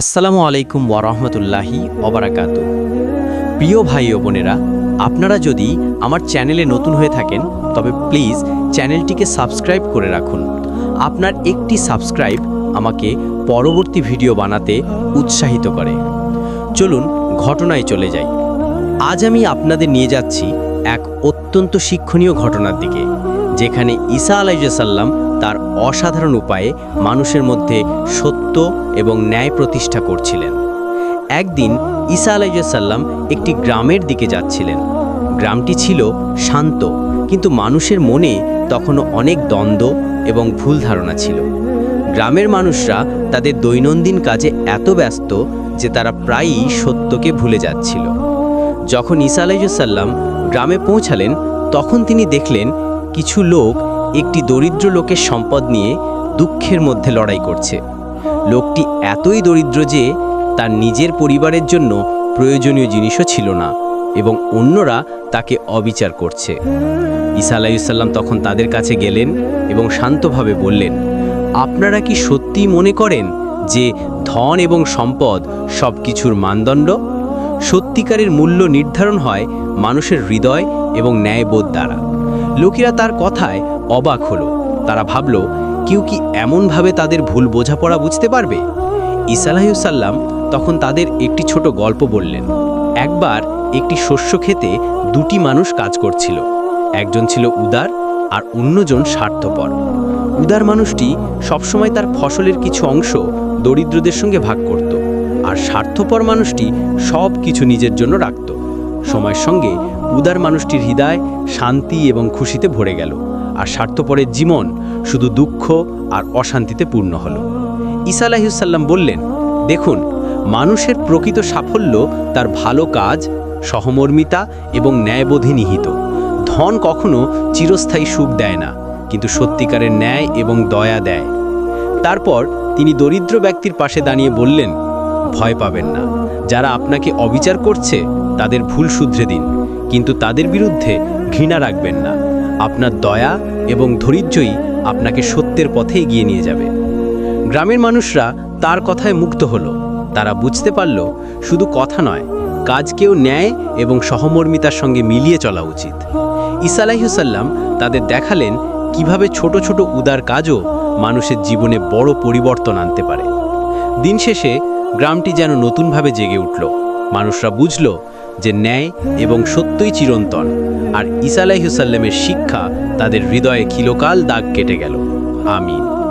আসসালামু আলাইকুম ওয়ারহমতুল্লাহি অবরাকাত প্রিয় ভাই ও বোনেরা, আপনারা যদি আমার চ্যানেলে নতুন হয়ে থাকেন, তবে প্লিজ চ্যানেলটিকে সাবস্ক্রাইব করে রাখুন। আপনার একটি সাবস্ক্রাইব আমাকে পরবর্তী ভিডিও বানাতে উৎসাহিত করে। চলুন ঘটনায় চলে যাই। আজ আমি আপনাদের নিয়ে যাচ্ছি এক অত্যন্ত শিক্ষণীয় ঘটনার দিকে। যেখানে ঈসা আলাইসাল্লাম তার অসাধারণ উপায়ে মানুষের মধ্যে সত্য এবং ন্যায় প্রতিষ্ঠা করছিলেন। একদিন ঈসা আলাইসাল্লাম একটি গ্রামের দিকে যাচ্ছিলেন। গ্রামটি ছিল শান্ত, কিন্তু মানুষের মনে তখনও অনেক দ্বন্দ্ব এবং ভুল ধারণা ছিল। গ্রামের মানুষরা তাদের দৈনন্দিন কাজে এত ব্যস্ত যে তারা প্রায়ই সত্যকে ভুলে যাচ্ছিল। যখন ঈসা আলাইসাল্লাম গ্রামে পৌঁছালেন, তখন তিনি দেখলেন কিছু লোক একটি দরিদ্র লোকের সম্পদ নিয়ে দুঃখের মধ্যে লড়াই করছে। লোকটি এতই দরিদ্র যে তার নিজের পরিবারের জন্য প্রয়োজনীয় জিনিসও ছিল না এবং অন্যরা তাকে অবিচার করছে। ঈসা আলাইসাল্লাম তখন তাদের কাছে গেলেন এবং শান্তভাবে বললেন, আপনারা কি সত্যিই মনে করেন যে ধন এবং সম্পদ সব কিছুর মানদণ্ড? সত্যিকারের মূল্য নির্ধারণ হয় মানুষের হৃদয় এবং ন্যায়বোধ দ্বারা। লোকেরা তার কথায় অবাক হলো। তারা ভাবল, কেউ কি এমনভাবে তাদের ভুল বোঝাপড়া বুঝতে পারবে? ইসালাহুসাল্লাম তখন তাদের একটি ছোট গল্প বললেন। একবার একটি শস্য খেতে দুটি মানুষ কাজ করছিল। একজন ছিল উদার আর অন্যজন স্বার্থপর। উদার মানুষটি সবসময় তার ফসলের কিছু অংশ দরিদ্রদের সঙ্গে ভাগ করত আর স্বার্থপর মানুষটি সব কিছু নিজের জন্য রাখত। সময়ের সঙ্গে উদার মানুষটির হৃদয় শান্তি এবং খুশিতে ভরে গেল। আর স্বার্থপরের জীবন শুধু দুঃখ আর অশান্তিতে পূর্ণ হলো। ঈসা আলাহিসাল্লাম বললেন, দেখুন, মানুষের প্রকৃত সাফল্য তার ভালো কাজ, সহমর্মিতা এবং ন্যায়বোধে নিহিত। ধন কখনো চিরস্থায়ী সুখ দেয় না, কিন্তু সত্যিকারের ন্যায় এবং দয়া দেয়। তারপর তিনি দরিদ্র ব্যক্তির পাশে দাঁড়িয়ে বললেন, ভয় পাবেন না। যারা আপনাকে অবিচার করছে, তাদের ভুল শুধরে দিন, কিন্তু তাদের বিরুদ্ধে ঘৃণা রাখবেন না। আপনার দয়া এবং ধৈর্যই আপনাকে সত্যের পথে এগিয়ে নিয়ে যাবে। গ্রামের মানুষরা তার কথায় মুক্ত হলো। তারা বুঝতে পারল, শুধু কথা নয়, কাজকেও ন্যায় এবং সহমর্মিতার সঙ্গে মিলিয়ে চলা উচিত। ঈসা আলাইহুসাল্লাম তাদের দেখালেন কীভাবে ছোট ছোট উদার কাজও মানুষের জীবনে বড় পরিবর্তন আনতে পারে। দিন শেষে গ্রামটি যেন নতুনভাবে জেগে উঠল। মানুষরা বুঝল যে ন্যায় এবং সত্যই চিরন্তন, আর ঈসা আলাইহুসাল্লামের শিক্ষা তাদের হৃদয়ে খিলকাল দাগ কেটে গেল। আমিন।